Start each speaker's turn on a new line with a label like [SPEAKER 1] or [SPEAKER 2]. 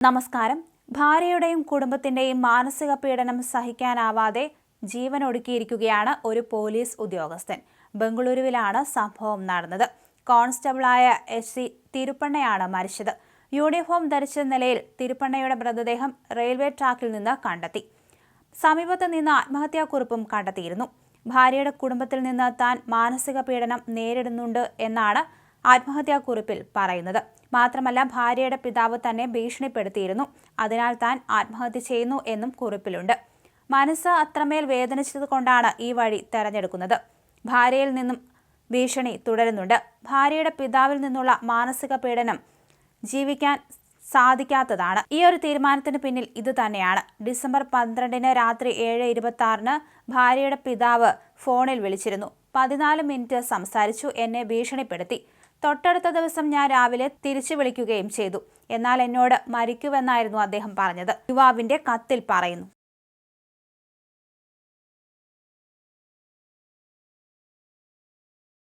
[SPEAKER 1] നമസ്കാരം. ഭാര്യയുടെയും കുടുംബത്തിന്റെയും മാനസിക പീഡനം സഹിക്കാനാവാതെ ജീവനൊടുക്കിയിരിക്കുകയാണ് ഒരു പോലീസ് ഉദ്യോഗസ്ഥൻ. ബംഗളൂരുവിലാണ് സംഭവം നടന്നത്. കോൺസ്റ്റബിളായ എസ് സി തിരുപ്പണ്ണയാണ് മരിച്ചത്. യൂണിഫോം ധരിച്ച നിലയിൽ തിരുപ്പണ്ണയുടെ മൃതദേഹം റെയിൽവേ ട്രാക്കിൽ നിന്ന് കണ്ടെത്തി. സമീപത്ത് നിന്ന് ആത്മഹത്യാക്കുറിപ്പും കണ്ടെത്തിയിരുന്നു. ഭാര്യയുടെ കുടുംബത്തിൽ നിന്ന് താൻ മാനസിക പീഡനം നേരിടുന്നുണ്ട് എന്നാണ് ആത്മഹത്യാക്കുറിപ്പിൽ പറയുന്നത്. മാത്രമല്ല ഭാര്യയുടെ പിതാവ് തന്നെ ഭീഷണിപ്പെടുത്തിയിരുന്നു. അതിനാൽ താൻ ആത്മഹത്യ ചെയ്യുന്നു എന്നും കുറിപ്പിലുണ്ട്. മനസ്സ് അത്രമേൽ വേദനിച്ചതുകൊണ്ടാണ് ഈ വഴി തെരഞ്ഞെടുക്കുന്നത്. ഭാര്യയിൽ നിന്നും ഭീഷണി തുടരുന്നുണ്ട്. ഭാര്യയുടെ പിതാവിൽ നിന്നുള്ള മാനസിക പീഡനം ജീവിക്കാൻ സാധിക്കാത്തതാണ്. ഈ ഒരു തീരുമാനത്തിന് പിന്നിൽ ഇത് തന്നെയാണ്. ഡിസംബർ പന്ത്രണ്ടിന് രാത്രി ഏഴ് ഇരുപത്തി ആറിന് ഭാര്യയുടെ പിതാവ് ഫോണിൽ വിളിച്ചിരുന്നു. പതിനാല് മിനിറ്റ് സംസാരിച്ചു. എന്നെ ഭീഷണിപ്പെടുത്തി. തൊട്ടടുത്ത ദിവസം ഞാൻ രാവിലെ തിരിച്ചു വിളിക്കുകയും ചെയ്തു. എന്നാൽ എന്നോട് മരിക്കുമെന്നായിരുന്നു അദ്ദേഹം പറഞ്ഞത്. യുവാവിന്റെ കത്തിൽ പറയുന്നു.